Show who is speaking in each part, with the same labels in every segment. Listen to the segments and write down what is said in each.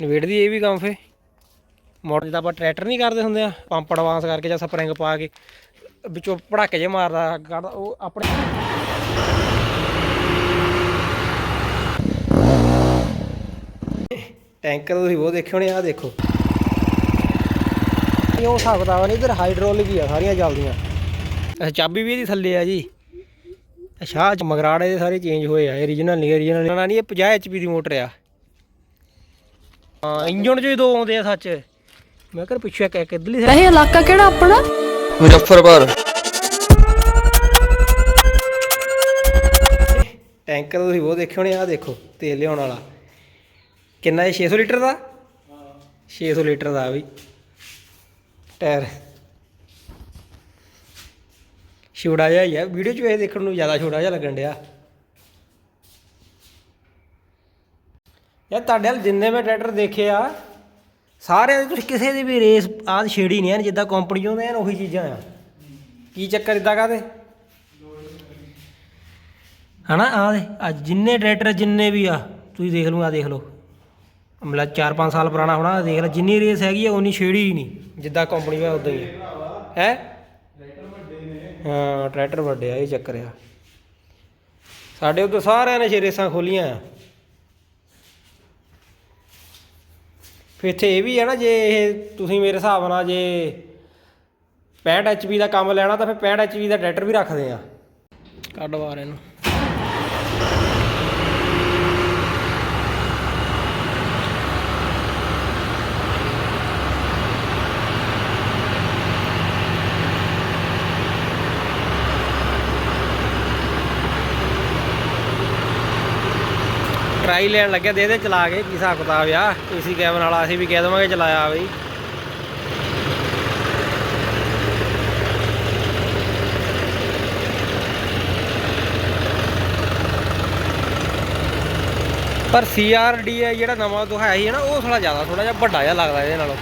Speaker 1: ਨਿਬੇੜਦੀ ਇਹ ਵੀ ਕੰਮ ਫੇ। ਮੋਟਰ ਜਿੱਦਾਂ ਆਪਾਂ ਟਰੈਕਟਰ ਨਹੀਂ ਕਰਦੇ ਹੁੰਦੇ ਆ, ਪੰਪ ਐਡਵਾਂਸ ਕਰਕੇ ਜਾਂ ਸਪਰਿੰਗ ਪਾ ਕੇ, ਵਿੱਚੋਂ ਪੜਾਕੇ ਜੇ ਮਾਰਦਾ ਕੱਢਦਾ ਉਹ ਆਪਣੇ ਟੈਂਕਰ ਤੁਸੀਂ ਬਹੁਤ ਦੇਖੇ ਹੋਣੇ ਆ ਦੇਖੋ। ਇਹ ਉਹ ਹਿਸਾਬ ਕਿਤਾਬ ਨਹੀਂ, ਇਧਰ ਹਾਈਡ੍ਰੋਲਿਕ ਹੀ ਆ, ਸਾਰੀਆਂ ਚੱਲਦੀਆਂ। ਅੱਛਾ, ਚਾਬੀ ਵੀ ਇਹਦੀ ਥੱਲੇ ਆ ਜੀ। ਅੱਛਾ, ਆਹ ਮਗਰਾੜੇ ਦੇ ਸਾਰੇ ਚੇਂਜ ਹੋਏ ਆ ਰੀਜਨਲ ਨਹੀਂ ਰੀਜਨਲ ਨਹੀਂ, ਇਹ 50 ਐਚਪੀ ਦੀ ਮੋਟਰ ਆ। ਹਾਂ ਇੰਜਣ ਚੋਂ ਹੀ ਦੋ ਆਉਂਦੇ ਆ ਸੱਚ। ਮੈਂ ਕਿਹਾ ਪਿੱਛੇ ਇੱਕ ਇੱਕ ਇਧਰਲੀ
Speaker 2: ਵੈਸੇ ਇਲਾਕਾ ਕਿਹੜਾ ਆਪਣਾ?
Speaker 3: ਮੁਜ਼ੱਫਰਪੁਰ।
Speaker 1: ਟੈਂਕਰ ਤੁਸੀਂ ਉਹ ਦੇਖੇ ਹੋਣੇ ਆ ਦੇਖੋ ਤੇਲ ਲਿਆਉਣ ਵਾਲਾ। ਕਿੰਨਾ ਇਹ 600 ਲੀਟਰ ਦਾ? 600 ਲੀਟਰ ਦਾ ਵੀ। ਟਾਇਰ। ਛੋਟਾ ਜਿਹਾ ਹੀ ਆ ਵੀਡੀਓ 'ਚ ਇਹ ਦੇਖਣ ਨੂੰ ਜ਼ਿਆਦਾ ਛੋਟਾ ਜਿਹਾ ਲੱਗਣ ਡਿਆ। ਯਾਰ ਤੁਹਾਡੇ ਨਾਲ ਜਿੰਨੇ ਮੈਂ ਟਰੈਕਟਰ ਦੇਖੇ ਆ, ਸਾਰਿਆਂ ਦੇ ਤੁਸੀਂ ਕਿਸੇ ਦੀ ਵੀ ਰੇਸ ਆਹ ਛੇੜੀ ਨਹੀਂ ਐਨ ਜਿੱਦਾਂ ਕੰਪਨੀ ਚੋਂ ਐਨ ਉਹੀ ਚੀਜ਼ਾਂ ਆ। ਕੀ ਚੱਕਰ ਇਦਾਂ ਕਾਦੇ ਹਨਾ ਆ ਦੇ ਆ ਜਿੰਨੇ ਟਰੈਕਟਰ ਜਿੰਨੇ ਵੀ ਆ, ਤੁਸੀਂ ਦੇਖ ਲਓ ਆ ਦੇਖ ਲਓ। ਮਤਲਬ 4-5 ਸਾਲ ਪੁਰਾਣਾ ਹੋਣਾ ਦੇਖ ਲੈ, ਜਿੰਨੀ ਰੇਸ ਹੈਗੀ ਆ ਉਨੀ ਛੇੜੀ ਹੀ ਨਹੀਂ, ਜਿੱਦਾਂ ਕੰਪਨੀ ਵਾ ਉਦਾਂ ਹੀ ਹੈ? ਹਾਂ, ਟਰੈਕਟਰ ਵੱਡੇ ਆ, ਇਹ ਚੱਕਰ ਆ। ਸਾਡੇ ਉੱਤੇ ਸਾਰਿਆਂ ਨੇ ਰੇਸਾਂ ਖੋਲੀਆਂ ਆ। ਇੱਥੇ ਇਹ ਵੀ ਹੈ ਨਾ, ਜੇ ਇਹ ਤੁਸੀਂ ਮੇਰੇ ਹਿਸਾਬ ਨਾਲ ਜੇ 65 HP ਦਾ ਕੰਮ ਲੈਣਾ, ਤਾਂ ਫਿਰ 65 HP ਦਾ ਟਰੈਕਟਰ ਵੀ ਰੱਖਦੇ ਆ। ਕੱਢ ਬਾਹਰ ਇਹਨੂੰ। ਟਰਾਈ ਲੈਣ ਲੱਗਿਆ, ਦੇ ਦੇ ਚਲਾ ਕੇ, ਕੀ ਹਿਸਾਬ ਕਿਤਾਬ ਆ? ਏਸੀ ਕੈਬਨ ਵਾਲਾ ਅਸੀਂ ਵੀ ਕਹਿ ਦੇਵਾਂਗੇ ਚਲਾਇਆ ਬਈ। ਪਰ ਸੀਆਰਡੀ ਹੈ ਜਿਹੜਾ ਨਵਾਂ ਦਿਖਾਇਆ ਸੀ ਨਾ, ਉਹ ਥੋੜਾ ਜ਼ਿਆਦਾ ਥੋੜਾ ਜਿਹਾ ਵੱਡਾ ਜਿਹਾ ਲੱਗਦਾ ਇਹਦੇ ਨਾਲੋਂ।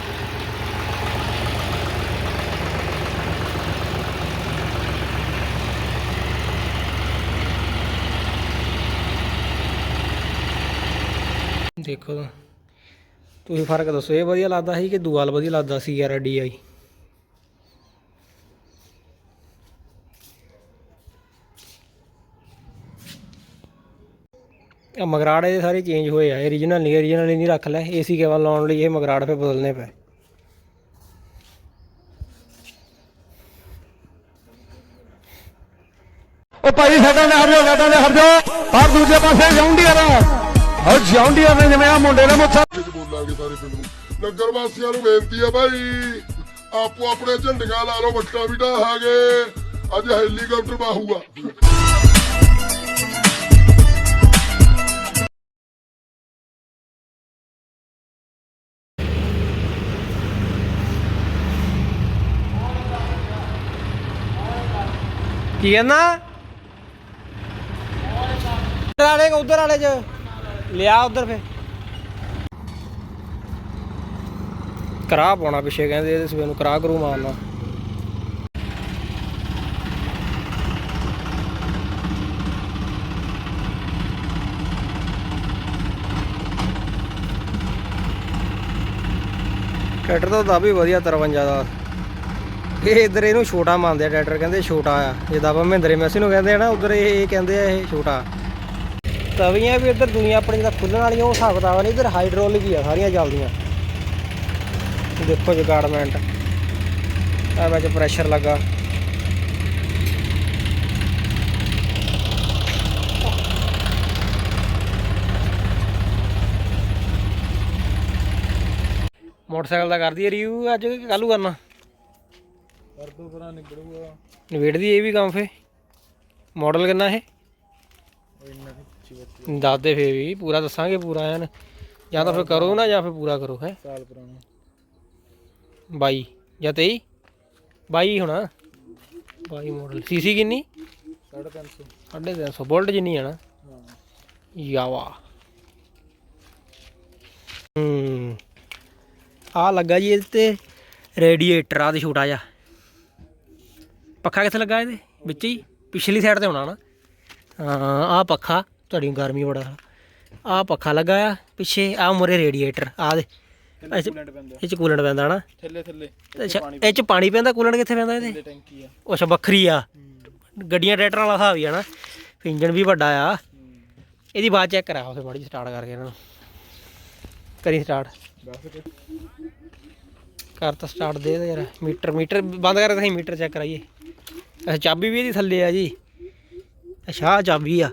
Speaker 1: ਦੇਖੋ ਤੁਸੀਂ ਫ਼ਰਕ ਦੱਸੋ, ਇਹ ਵਧੀਆ ਲੱਗਦਾ ਸੀ ਕਿ ਦੂਆ ਵਧੀਆ ਲੱਗਦਾ ਸੀ ਯਾਰ ਡੀਆਈ ਆ ਮਗਰਾੜੇ ਦੇ ਸਾਰੇ ਚੇਂਜ ਹੋਏ ਆ ਓਰੀਜਨਲ ਨਹੀਂ ਓਰੀਜਨਲ ਨਹੀਂ ਰੱਖ ਲੈ ਏਸੀ ਕੇਵਲ ਲਾਉਣ ਲਈ ਇਹ ਮਗਰਾੜ ਫੇ ਬਦਲਨੇ ਪਏ।
Speaker 4: ਉਹ ਭਾਈ ਸਾਡਾ ਨੇ ਹਟ ਸਾਡਾ ਨੇ ਹਟ ਜਾਓ ਦੂਜੇ ਪਾਸੇ ਜੌਂਡੀਅਰ ਔਰ ਜੌਂਡੀਅਰ ਨੇ ਜਿਵੇਂ ਆ ਮੁੰਡੇ ਨੇ
Speaker 5: ਵਿੱਚ ਬੋਲਾਂਗੇ ਸਾਰੇ ਪਿੰਡ ਨੂੰ। ਨਗਰ ਵਾਸੀਆਂ ਨੂੰ ਬੇਨਤੀ ਹੈ ਭਾਈ ਆਪੋ ਆਪਣੇ ਝੰਡੀਆਂ ਲਾ ਲਓ ਵੱਟਾਂ ਵੀ ਢਾਹਾਂਗੇ ਅੱਜ ਹੈਲੀਕਾਪਟਰ ਬਾਹੂਗਾ।
Speaker 1: ਕੀ ਕਹਿੰਦਾ? ਉਧਰ ਵਾਲੇ ਉਧਰ ਵਾਲੇ ਚ। ਲਿਆ ਉਧਰ ਫੇ ਕਰਾ ਪਾਉਣਾ ਪਿੱਛੇ ਕਹਿੰਦੇ ਇਹਦੇ ਸਵੇਰ ਨੂੰ ਕਰਾ ਕਰੂ ਮਾਰਨਾ। ਟਰੈਕਟਰ ਤਾਂ ਦਾ ਵੀ ਵਧੀਆ 53 ਦਾ। ਇਹ ਇਧਰ ਇਹਨੂੰ ਛੋਟਾ ਮੰਨਦੇ ਆ, ਟਰੈਕਟਰ ਕਹਿੰਦੇ ਛੋਟਾ ਆ। ਜਿੱਦਾਂ ਆਪਾਂ ਮਹਿੰਦਰੇ, ਮੈਸੀ ਨੂੰ ਕਹਿੰਦੇ ਆ ਨਾ, ਉਧਰ ਇਹ ਕਹਿੰਦੇ ਆ ਇਹ ਛੋਟਾ। ਤਵੀਆਂ ਵੀ ਇੱਧਰ ਦੁਨੀਆ ਆਪਣੀ ਜਿੱਦਾਂ ਖੁੱਲਣ ਵਾਲੀਆਂ ਉਹ ਹਿਸਾਬ ਕਿਤਾਬ ਨਹੀਂ ਇਧਰ ਹਾਈਡ੍ਰੋਲਿਕ ਹੀ ਆ ਸਾਰੀਆਂ ਚੱਲਦੀਆਂ। ਦੇਖੋ ਜਗਾੜਮੈਂਟ ਆ ਵਿੱਚ ਪ੍ਰੈਸ਼ਰ ਲੱਗਾ। ਮੋਟਰਸਾਈਕਲ ਦਾ ਕਰਦੀ ਰਿਵਿਊ ਅੱਜ ਕਿ ਕੱਲੂ ਕਰਨਾ?
Speaker 4: ਕਰ ਦੋ ਪਰਾਂ ਨਿਕਲੂਗਾ
Speaker 1: ਨਵੇੜਦੀ ਇਹ ਵੀ ਕੰਮ ਫੇ ਮਾਡਲ ਕਿੰਨਾ ਇਹ? ਦੱਸ ਦੇ ਫੇ ਵੀ ਪੂਰਾ ਦੱਸਾਂਗੇ ਪੂਰਾ ਐਨ। ਜਾਂ ਤਾਂ ਫੇ ਕਰੋ ਨਾ ਜਾਂ ਫੇ ਪੂਰਾ ਕਰੋ ਹੈ।
Speaker 4: ਸਾਲ ਪੁਰਾਣਾ।
Speaker 1: 22 ਜਾਂ 23 22 ਹੋਣਾ। 22 ਮਾਡਲ ਸੀਸੀ ਕਿੰਨੀ?
Speaker 4: 350
Speaker 1: 350 ਵੋਲਟ ਜਿੰਨੀ ਆ ਨਾ?
Speaker 4: ਹਾਂ।
Speaker 1: ਯਾਵਾ ਹੂੰ। ਆ ਲੱਗਾ ਜੀ ਇਹਦੇ ਤੇ ਰੇਡੀਏਟਰ ਆ ਤੇ ਛੋਟਾ ਜਿਹਾ। ਪੱਖਾ ਕਿੱਥੇ ਲੱਗਾ ਇਹਦੇ? ਵਿੱਚ ਹੀ? ਪਿਛਲੀ ਸਾਈਡ ਤੇ ਹੋਣਾ ਨਾ? ਹਾਂ ਆ ਪੱਖਾ। ਤੁਹਾਡੀ ਗਰਮੀ ਬੜਾ ਆ। ਪੱਖਾ ਲੱਗਾ ਆ ਪਿੱਛੇ ਆ ਮੁਰੇ ਰੇਡੀਏਟਰ ਆ ਦੇ। ਇਹ 'ਚ- ਕੂਲੈਂਟ ਪੈਂਦਾ? ਨਾ
Speaker 2: ਥੱਲੇ ਥੱਲੇ
Speaker 1: ਅੱਛਾ ਇਹ ਚ ਪਾਣੀ ਪੈਂਦਾ ਕੂਲੈਂਟ ਕਿੱਥੇ ਪੈਂਦਾ ਇਹਦੇ?
Speaker 2: ਟੈਂਕੀ ਆ।
Speaker 1: ਅੱਛਾ ਵੱਖਰੀ ਆ। ਗੱਡੀਆਂ ਟਰੈਕਟਰਾਂ ਵਾਲਾ ਹਿਸਾਬ ਹੀ ਆ ਨਾ। ਇੰਜਨ ਵੀ ਵੱਡਾ ਆ। ਇਹਦੀ ਬਾਤ ਚੈੱਕ ਕਰਾ ਫਿਰ ਮਾੜੀ ਸਟਾਰਟ ਕਰਕੇ ਇਹਨਾਂ ਨੂੰ। ਕਰੀ ਸਟਾਰਟ ਕਰ ਤਾਂ ਸਟਾਰਟ ਦੇ ਦੇ ਯਾਰ। ਮੀਟਰ ਮੀਟਰ ਬੰਦ ਕਰ ਅਸੀਂ ਮੀਟਰ ਚੈੱਕ ਕਰਾਈਏ। ਅੱਛਾ ਚਾਬੀ ਵੀ ਇਹਦੀ ਥੱਲੇ ਆ ਜੀ। ਅੱਛਾ ਚਾਬੀ ਆ।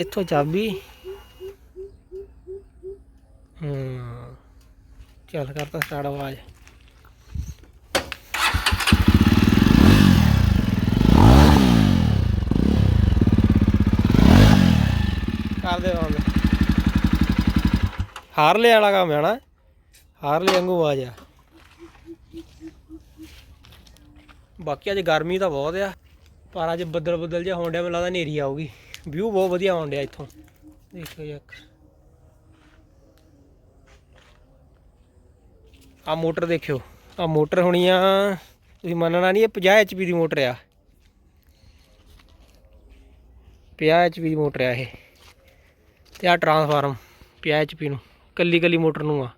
Speaker 1: ਇੱਥੋਂ ਚਾਬੀ। ਹੂੰ। ਚੱਲ ਕਰਤਾ ਸਟਾਰਟ ਆਵਾਜ਼। ਕਰਦੇ ਬੰਦ ਹਾਰਲੇ ਵਾਲਾ ਕੰਮ ਹੈ ਨਾ। ਹਾਰਲੇ ਵਾਂਗੂ ਆਵਾਜ਼ ਆ। ਬਾਕੀ ਅੱਜ ਗਰਮੀ ਤਾਂ ਬਹੁਤ ਆ। ਪਰ ਅੱਜ ਬੱਦਲ ਬੱਦਲ ਜਿਹਾ ਹੋਣ ਡਿਆ, ਮੈਨੂੰ ਲੱਗਦਾ ਹਨੇਰੀ ਆਊਗੀ। ਵਿਊ ਬਹੁਤ ਵਧੀਆ ਆਉਣ ਡਿਆ ਇੱਥੋਂ। ਦੇਖੋ ਯਾਕ ਆ ਮੋਟਰ ਦੇਖਿਓ। ਆ ਮੋਟਰ ਹੋਣੀ ਆ, ਤੁਸੀਂ ਮੰਨਣਾ ਨਹੀਂ, ਇਹ 50 HP ਦੀ ਮੋਟਰ ਆ। 50 HP ਦੀ ਮੋਟਰ ਆ ਇਹ। ਤੇ ਆ ਟਰਾਂਸਫਾਰਮ 50 HP ਨੂੰ, ਕੱਲੀ ਕੱਲੀ ਮੋਟਰ ਨੂੰ ਆ।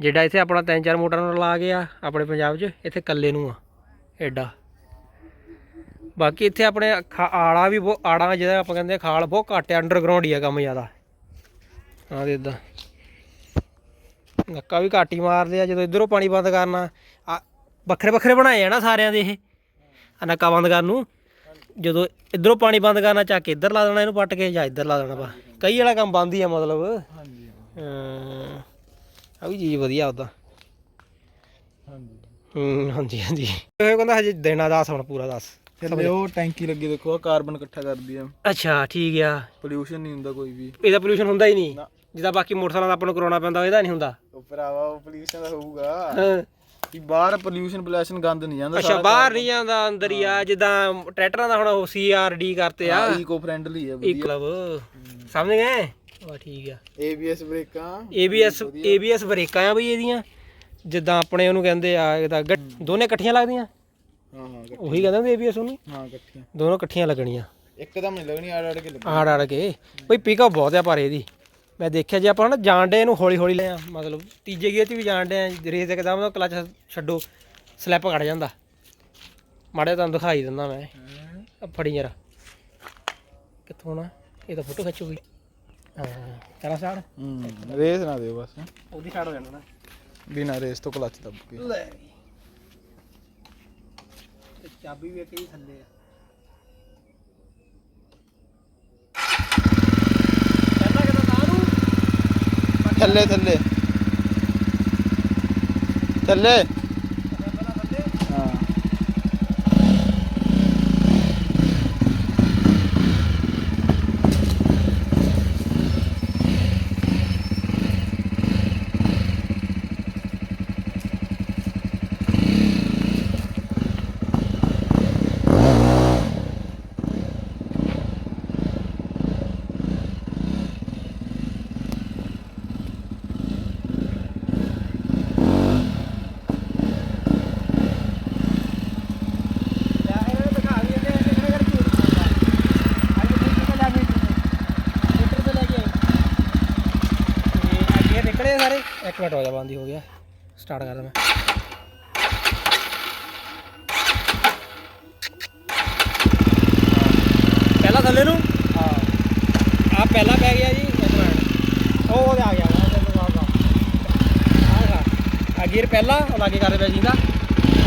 Speaker 1: ਜਿਹੜਾ ਇੱਥੇ ਆਪਣਾ ਤਿੰਨ ਚਾਰ ਮੋਟਰਾਂ ਨੂੰ ਲਾ ਕੇ ਆ ਆਪਣੇ ਪੰਜਾਬ 'ਚ, ਇੱਥੇ ਕੱਲੇ ਨੂੰ ਆ, ਐਡਾ। ਬਾਕੀ ਇੱਥੇ ਆਪਣੇ ਆੜਾ ਵੀ ਬਹੁਤ ਆੜਾ ਜਿਹਦਾ ਆਪਾਂ ਕਹਿੰਦੇ ਆ ਖਾਲ ਬਹੁਤ ਘੱਟ ਆ ਅੰਡਰਗਰਾਉਂਡ ਹੀ ਆ ਕੰਮ ਜ਼ਿਆਦਾ। ਹਾਂ ਦੇ ਇਦਾਂ। ਨੱਕਾ ਵੀ ਘੱਟ ਹੀ ਮਾਰਦੇ ਆ ਜਦੋਂ ਇਧਰੋਂ ਪਾਣੀ ਬੰਦ ਕਰਨਾ ਆ ਵੱਖਰੇ ਵੱਖਰੇ ਬਣਾਏ ਆ ਨਾ ਸਾਰਿਆਂ ਦੇ ਇਹ। ਆ ਨੱਕਾ ਬੰਦ ਕਰਨ ਨੂੰ। ਜਦੋਂ ਇਧਰੋਂ ਪਾਣੀ ਬੰਦ ਕਰਨਾ ਚੱਕ ਕੇ ਇੱਧਰ ਲਾ ਦੇਣਾ ਇਹਨੂੰ ਪੱਟ ਕੇ ਜਾਂ ਇੱਧਰ ਲਾ ਦੇਣਾ ਬਾ ਕਈ ਵਾਲਾ ਕੰਮ ਬੰਦ ਹੀ ਆ ਮਤਲਬ।
Speaker 2: ਹਾਂਜੀ
Speaker 1: ਹਾਂ। ਆ ਵੀ ਚੀਜ਼ ਵਧੀਆ ਉਦਾਂ।
Speaker 2: ਹਾਂਜੀ।
Speaker 1: ਹੂੰ ਹਾਂਜੀ ਹਾਂਜੀ। ਇਹ ਕਹਿੰਦਾ ਹਜੇ ਦੇਣਾ ਦੱਸ ਹੁਣ ਪੂਰਾ ਦੱਸ।
Speaker 2: ਥੱਲੇ ਉਹ ਟੈਂਕੀ ਲੱਗੀ ਦੇਖੋ ਕਾਰਬਨ ਇਕੱਠਾ ਕਰਦੀ ਆ।
Speaker 1: ਅੱਛਾ ਠੀਕ ਆ।
Speaker 2: ਪੋਲਿਊਸ਼ਨ ਨਹੀਂ ਹੁੰਦਾ ਕੋਈ ਵੀ।
Speaker 1: ਇਹਦਾ ਪੋਲੂਸ਼ਨ ਹੁੰਦਾ ਹੀ ਨਹੀਂ। ਜਿੱਦਾਂ ਬਾਕੀ ਮੋਟਰਸਾਈਕਲਾਂ ਦਾ ਆਪਾਂ ਨੂੰ ਕਰਾਉਣਾ ਪੈਂਦਾ ਇਹਦਾ ਨਹੀਂ ਹੁੰਦਾ।
Speaker 2: ਉਹ ਭਰਾਵਾ ਉਹ ਪੋਲਿਊਸ਼ਨ ਦਾ ਹੋਊਗਾ।
Speaker 1: ਹਾਂ।
Speaker 2: ਕਿ ਬਾਹਰ ਪੋਲਿਊਸ਼ਨ ਪੋਲਿਊਸ਼ਨ ਗੰਦ ਨਹੀਂ ਜਾਂਦਾ
Speaker 1: ਅੱਛਾ ਬਾਹਰ ਨਹੀਂ ਜਾਂਦਾ ਅੰਦਰ ਹੀ ਆ ਜਿੱਦਾਂ ਟਰੈਕਟਰਾਂ ਦਾ ਹੁਣ ਉਹ ਸੀਆਰਡੀ ਕਰਤੇ ਆ।
Speaker 2: ਈਕੋ ਫ੍ਰੈਂਡਲੀ ਆ
Speaker 1: ਇੱਕ ਕਲਬ ਸਮਝ ਗਏ? ਵਾ ਠੀਕ ਆ।
Speaker 2: ਏਬੀਐਸ ਬ੍ਰੇਕਾਂ।
Speaker 1: ABS ABS ਬ੍ਰੇਕਾਂ ਆ ਬਈ ਇਹਦੀਆਂ। ਜਿੱਦਾਂ ਆਪਣੇ ਉਹਨੂੰ ਕਹਿੰਦੇ ਆ ਇਹਦਾ ਦੋਨੇ ਇਕੱਠੀਆਂ ਲੱਗਦੀਆਂ?
Speaker 2: ਹਾਂ ਹਾਂ ਇਕੱਠ-
Speaker 1: ਉਹੀ ਕਹਿੰਦੇ ਹੁੰਦੇ ABS ਉਹਨੂੰ
Speaker 2: ਹਾਂ ਇਕੱਠੀਆਂ।
Speaker 1: ਦੋਨੋਂ ਇਕੱਠੀਆਂ ਲੱਗਣੀਆਂ।
Speaker 2: ਇੱਕਦਮ ਨਹੀਂ ਲੱਗਣੀ ਆੜ ਆੜ ਕੇ ਲੱਗਣੀ।
Speaker 1: ਆੜ ਆੜ ਕੇ। ਬਈ ਪਿਕਅਪ ਬਹੁਤ ਆ ਪਰ ਇਹਦੀ। ਮੈਂ ਦੇਖਿਆ ਜੇ ਆਪਾਂ ਨਾ ਜਾਣਦੇ ਇਹਨੂੰ ਹੌਲੀ ਹੌਲੀ ਲੈ ਆ ਮਤਲਬ ਤੀਜੇ ਗੇਅਰ 'ਚ ਵੀ ਜਾਣਦੇ ਆ ਰੇਸ ਦੇ ਕਦਮ ਦਾ ਕਲਚ ਛੱਡੋ ਸਲਿੱਪ ਕੱਢ ਜਾਂਦਾ। ਮਾੜੇ ਤੁਹਾਨੂੰ ਦਿਖਾਈ ਦਿੰਦਾ ਮੈਂ। ਆ ਫੜੀ ਯਾਰ ਕਿੱਥੋਂ ਨਾ ਇਹ ਤਾਂ ਫੋਟੋ ਖਿੱਚੂਗੀ। ਹਾਂ ਕਰਾ ਸਾੜ?
Speaker 2: ਹੂੰ ਰੇਸ ਨਾ ਦਿਓ ਬਸ।
Speaker 1: ਉਹਦੀ ਸਾੜ ਹੋ ਜਾਣਾ ਨਾ।
Speaker 2: ਬਿਨਾ ਰੇਸ ਤੋਂ ਕਲਚ ਦੱਬ ਕੇ।
Speaker 1: ਲੈ। ਚਾਬੀ ਵੀ ਕਈ ਥੱਲੇ ਆ। ਕਹਿੰਦਾ ਕਿ ਤਾਂ ਨੂੰ
Speaker 2: ਥੱਲੇ ਥੱਲੇ। ਥੱਲੇ।
Speaker 1: ਮਿੰਟ ਹੋ ਜਾ ਬੰਦ ਹੀ ਗਿਆ। ਸਟਾਰਟ ਕਰਦਾ ਮੈਂ। ਪਹਿਲਾ ਥੱਲੇ ਨੂੰ? ਹਾਂ। ਆ ਪਹਿਲਾ ਪੈ ਗਿਆ ਜੀ ਉਹ ਆ ਗਿਆ ਆ ਆ ਗੇਰ ਪਹਿਲਾ ਉਹ ਲਾਗੇ ਕਰਦੇ ਪਿਆ ਜਿੰਦਾ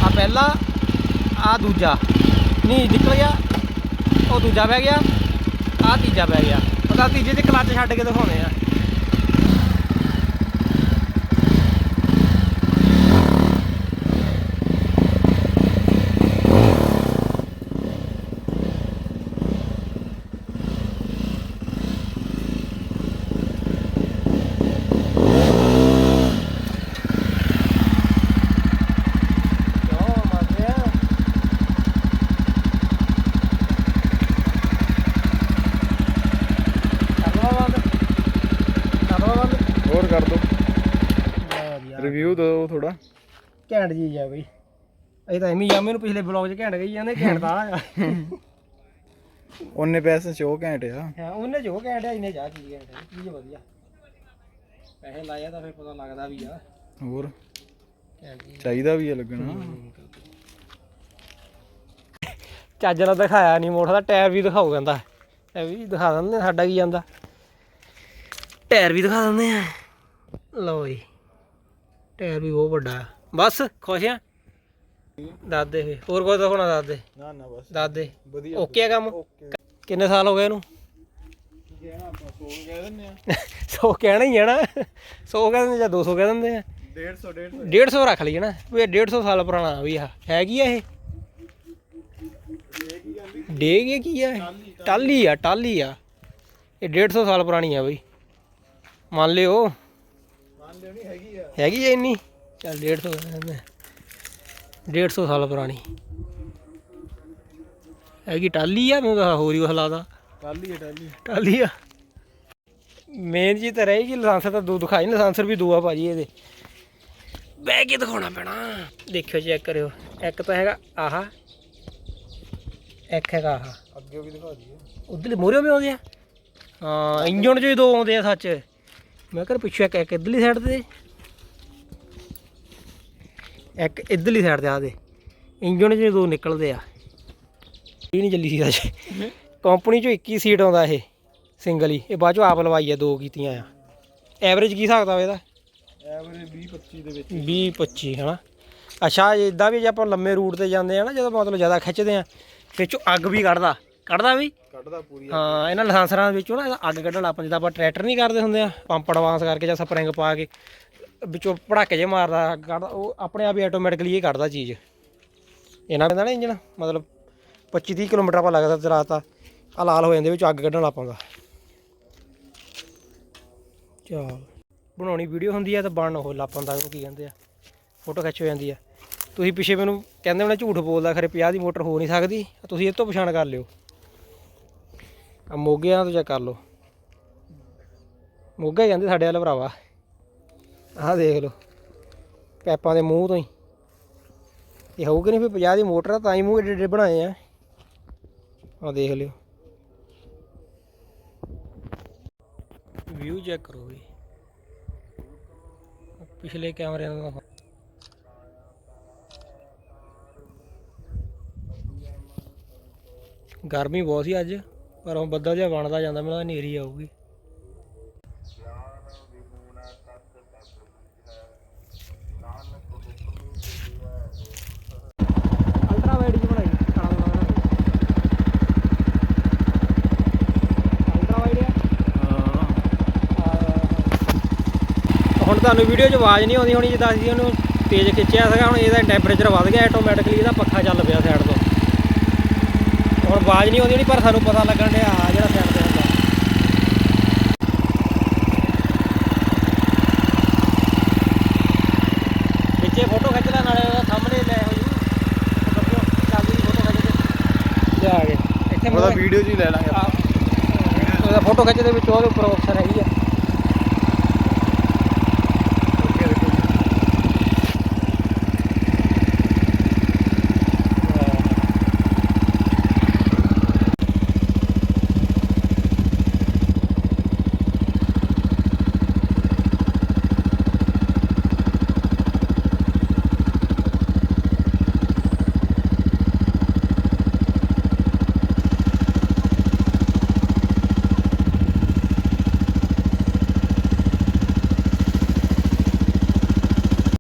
Speaker 1: ਆ ਪਹਿਲਾ ਆ ਦੂਜਾ। ਨਹੀਂ ਨਿਕਲ ਗਿਆ। ਉਹ ਦੂਜਾ ਪੈ ਗਿਆ। ਆ ਤੀਜਾ ਪੈ ਗਿਆ। ਪਤਾ ਤੀਜੇ ਚ ਕਲੱਚ ਛੱਡ ਕੇ ਦਿਖਾਉਣੇ ਆ ਕਿਉਂ ਮਾਰਿਆ ਕਰਵਾ ਬੰਦ ਕਰਵਾ ਬੰਦ
Speaker 2: ਹੋਰ ਕਰ ਦੋ
Speaker 1: ਬਹੁਤ ਵਧੀਆ
Speaker 2: ਰਿਵਿਊ ਦਿਓ ਥੋੜਾ
Speaker 1: ਘੈਂਟ ਜੀ ਆ ਬਈ। ਅਸੀਂ ਤਾਂ ਐਵੇਂ ਜਾਮੇ ਨੂੰ ਪਿਛਲੇ ਬਲੌਗ 'ਚ ਘੈਂਟ ਗਈ ਜਾਂਦੇ ਘੈਂਟ ਤਾਂ ਆ।
Speaker 2: ਉਹਨੇ ਪੈਸੇ ਚੋ ਘੈਂਟ ਆ।
Speaker 1: ਹਾਂ ਉਹਨੇ ਜੋ ਘੈਂਟ ਆ ਇਹਨੇ ਜਾ ਚੀਜ਼ ਘੈਂਟ ਆ ਚੀਜ਼ ਵਧੀਆ। ਪੈਸੇ ਲਾਇਆ ਤਾਂ ਫਿਰ ਪਤਾ ਲੱਗਦਾ ਵੀ ਆ।
Speaker 2: ਹੋਰ? ਚਾਹੀਦਾ ਵੀ ਹੈ ਲੱਗਣਾ
Speaker 1: ਚੱਜ ਨਾਲ ਦਿਖਾਇਆ ਨਹੀਂ ਮੋਟਰ ਦਾ ਟਾਇਰ ਵੀ ਦਿਖਾਓ ਕਹਿੰਦਾ। ਇਹ ਵੀ ਦਿਖਾ ਦਿੰਦੇ ਆ, ਸਾਡਾ ਕੀ ਜਾਂਦਾ। ਟਾਇਰ ਵੀ ਦਿਖਾ ਦਿੰਦੇ ਆ। ਲਓ ਜੀ ਟਾਇਰ ਵੀ ਬਹੁਤ ਵੱਡਾ। ਆ। ਬਸ ਖੁਸ਼ ਆ? ਦਾਦੇ ਫੇ ਹੋਰ ਕੋਈ ਦਿਖਾਉਣਾ ਦਾਦੇ?
Speaker 2: ਨਾ ਨਾ ਬਸ।
Speaker 1: ਦਾਦੇ
Speaker 2: ਵਧੀਆ।
Speaker 1: ਓਕੇ ਆ ਕੰਮ? ਕਿੰਨੇ ਸਾਲ ਹੋ ਗਏ ਇਹਨੂੰ?
Speaker 2: ਕਹਿਣਾ ਆਪਾਂ ਸੋ ਕਹਿ ਦਿੰਦੇ ਆ।
Speaker 1: 100 ਕਹਿਣਾ ਹੀ ਹੈ ਨਾ। 100 ਕਹਿ ਦਿੰਦੇ ਜਾਂ 200 ਕਹਿ ਦਿੰਦੇ ਆ?
Speaker 2: 150 150
Speaker 1: 150 ਰੱਖ ਲਈ ਨਾ। ਵੀ ਇਹ 150 ਸਾਲ ਪੁਰਾਣਾ ਵੀ ਆ। ਹੈਗੀ ਆ ਇਹ? ਡੇਗ ਇਹ ਕੀ ਆ? ਟਾਲੀ ਆ ਟਾਲੀ ਆ। ਇਹ 150 ਸਾਲ ਪੁਰਾਣੀ ਆ ਬਈ। ਮੰਨ ਲਿਓ।
Speaker 2: ਮੰਨ ਲਿਓ ਨਹੀਂ ਹੈਗੀ ਆ।
Speaker 1: ਹੈਗੀ ਆ ਇੰਨੀ? ਚੱਲ 150 ਕਹਿੰਦੇ 150 ਸਾਲ ਪੁਰਾਣੀ। ਹੈਗੀ ਟਾਲੀ ਆ ਮੈਨੂੰ ਤਾਂ ਹੋਰ ਹੀ ਹਲਾਦਾ
Speaker 2: ਕੱਲ ਹੀ ਟਾਲੀ
Speaker 1: ਟਾਲੀ ਆ। ਮੇਨ ਜੀ ਤਾਂ ਰਹੇਗੀ ਲਾਇਸੈਂਸ ਤਾਂ ਦੋ ਦਿਖਾਈ ਲਾਇਸੈਂਸ ਵੀ ਦੋ ਆ ਭਾਜੀ ਇਹਦੇ। ਬਹਿ ਕੇ ਦਿਖਾਉਣਾ ਪੈਣਾ। ਦੇਖਿਓ ਚੈੱਕ ਕਰਿਓ। ਇੱਕ ਤਾਂ ਹੈਗਾ ਆਹ ਇੱਕ ਹੈਗਾ ਆਹ।
Speaker 2: ਅੱਗੇ ਵੀ ਦਿਖਾ ਦਈਏ।
Speaker 1: ਉਧਰਲੇ ਮੋਰੇ ਵੀ ਆਉਂਦੇ ਆ? ਹਾਂ ਇੰਜਣ ਚੋਂ ਹੀ ਦੋ ਆਉਂਦੇ ਆ ਸੱਚ। ਮੈਂ ਕਿਹਾ ਪਿੱਛੇ ਇੱਕ ਇੱਕ ਇਧਰਲੀ ਸਾਈਡ ਤੇ। ਇੱਕ ਇਧਰਲੀ ਸਾਈਡ ਤੇ ਆ ਦੇ। ਇੰਜਣ ਚੋਂ ਦੋ ਨਿਕਲਦੇ ਆ ਇਹ ਨਹੀਂ ਚੱਲੀ ਸੀ ਅੱਜ ਕੰਪਨੀ ਚੋਂ 21 ਸੀਟ ਆਉਂਦਾ ਇਹ ਸਿੰਗਲ ਹੀ। ਇਹ ਬਾਅਦ ਚੋਂ ਆਪ ਲਵਾਈ ਆ ਦੋ ਕੀਤੀਆਂ ਆ। ਐਵਰੇਜ ਕੀ ਹਿਸਾਬ ਦਾ ਇਹਦਾ?
Speaker 2: ਐਵਰੇਜ 20 25 ਦੇ ਵਿੱਚ।
Speaker 1: 20 25 ਹਨਾ? ਅੱਛਾ ਇਦਾਂ ਵੀ ਜੇ ਆਪਾਂ ਲੰਮੇ ਰੂਟ ਤੇ ਜਾਂਦੇ ਆ ਨਾ ਜਦੋਂ ਮਤਲਬ ਜ਼ਿਆਦਾ ਖਿੱਚਦੇ ਆ ਵਿੱਚੋਂ ਅੱਗ ਵੀ ਕੱਢਦਾ। ਕੱਢਦਾ ਵੀ?
Speaker 2: ਕੱਢਦਾ ਪੂਰੀ
Speaker 1: ਹਾਂ ਇਹਨਾਂ ਲਾਇਸੈਂਸਰਾਂ ਵਿੱਚੋਂ ਨਾ ਅੱਗ ਕੱਢਣ ਲੱਗ ਪੈਂਦਾ ਆਪਾਂ ਟਰੈਕਟਰ ਨਹੀਂ ਕਰਦੇ ਹੁੰਦੇ ਆ ਪੰਪ ਐਡਵਾਂਸ ਕਰਕੇ ਜਾਂ ਸਪਰਿੰਗ ਪਾ ਕੇ ਵਿੱਚੋਂ ਪੜਾਕੇ ਜੇ ਮਾਰਦਾ ਕੱਢਦਾ ਉਹ ਆਪਣੇ ਆਪ ਹੀ ਆਟੋਮੈਟਿਕਲੀ ਇਹ ਕੱਢਦਾ ਚੀਜ਼। ਇਹਨਾਂ ਕਹਿੰਦਾ ਨਾ ਇੰਜਨ ਮਤਲਬ 25 30 ਕਿਲੋਮੀਟਰ ਆਪਾਂ ਲੱਗਦਾ ਚਲਾਤਾ ਆ ਲਾਲ ਹੋ ਜਾਂਦੇ ਵਿੱਚ ਅੱਗ ਕੱਢਣ ਲੱਗ ਪਾਉਂਦਾ। ਚਲ, ਬਣਾਉਣੀ ਵੀਡੀਓ ਹੁੰਦੀ ਆ ਤਾਂ ਬਣ ਉਹ ਲੱਗ ਪਾਉਂਦਾ ਉਹਨੂੰ ਕੀ ਕਹਿੰਦੇ ਆ ਫੋਟੋ ਖਿੱਚ ਹੋ ਜਾਂਦੀ ਆ। ਤੁਸੀਂ ਪਿੱਛੇ ਮੈਨੂੰ ਕਹਿੰਦੇ ਹੋਣੇ ਝੂਠ ਬੋਲਦਾ, ਖਰੇ 50 ਦੀ ਮੋਟਰ ਹੋ ਨਹੀਂ ਸਕਦੀ, ਤੁਸੀਂ ਇਹ ਤੋਂ ਪਛਾਣ ਕਰ ਲਿਓ। ਆ ਮੋਗਿਆਂ ਤੋਂ ਚੈੱਕ ਕਰ ਲਓ। ਮੋਗਾ ਹੀ ਕਹਿੰਦੇ ਸਾਡੇ ਵਾਲਾ ਭਰਾਵਾ। ਆਹ ਦੇਖ ਲਓ, ਪੈਪਾਂ ਦੇ ਮੂੰਹ ਤੋਂ ਹੀ। ਇਹ ਹੋਊਗੀ ਨਹੀਂ ਫਿਰ 50 ਦੀ ਮੋਟਰ ਆ, ਤਾਂ ਹੀ ਮੂੰਹ ਏਡੇ ਏਡੇ ਬਣਾਏ ਆ। ਆਹ ਦੇਖ ਲਿਓ। ਵਿਊ ਚੈੱਕ ਕਰੋ ਵੀ। ਪਿਛਲੇ ਕੈਮਰੇ ਦਾ ਗਰਮੀ ਬਹੁਤ ਸੀ ਅੱਜ, ਪਰ ਹੁਣ ਬੱਦਲ ਜਿਹਾ ਬਣਦਾ ਜਾਂਦਾ, ਮੈਨੂੰ ਹਨੇਰੀ ਆਊਗੀ। ਅਲਟਰਾ ਵਾਈਡ ਬਣਾਈ। ਕਾਲਾ ਵਾਲਾ ਅਲਟਰਾ ਵਾਈਡ ਆ। ਹੁਣ ਤੁਹਾਨੂੰ ਵੀਡੀਓ 'ਚ ਆਵਾਜ਼ ਨਹੀਂ ਆਉਂਦੀ ਹੋਣੀ, ਜਿੱਦਾਂ ਅਸੀਂ ਉਹਨੂੰ ਤੇਜ਼ ਖਿੱਚਿਆ ਸੀਗਾ, ਹੁਣ ਇਹਦਾ ਟੈਂਪਰੇਚਰ ਵੱਧ ਗਿਆ ਆਟੋਮੈਟਿਕਲੀ ਇਹਦਾ ਪੱਖਾ ਚੱਲ ਪਿਆ ਸਾਈਡ ਤੋਂ। ਹੁਣ ਆਵਾਜ਼ ਨਹੀਂ ਆਉਂਦੀ ਹੋਣੀ, ਪਰ ਸਾਨੂੰ ਪਤਾ ਲੱਗਣ ਡਿਆ ਆ ਜਿਹੜਾ ਸਾਈਡ ਤੇ ਹੁੰਦਾ ਵਿੱਚੇ ਫੋਟੋ ਖਿੱਚ ਲੈ ਨਾਲੇ ਉਹਦਾ ਸਾਹਮਣੇ ਲੈ ਹੋਈ ਬੱਬਿਓ ਚੱਲਦੀ ਫੋਟੋ ਖਿੱਚ ਕੇ ਲਿਆ ਆ ਗਏ ਇੱਥੇ
Speaker 2: ਉਹਦਾ ਵੀਡੀਓ ਜੀ ਲੈ ਲਾਂਗੇ
Speaker 1: ਆ ਫੋਟੋ ਖਿੱਚ ਦੇ ਵਿੱਚ ਉਹਦੇ ਉੱਪਰ ਆਪਸ਼ਨ ਹੈਗੀ ਆ।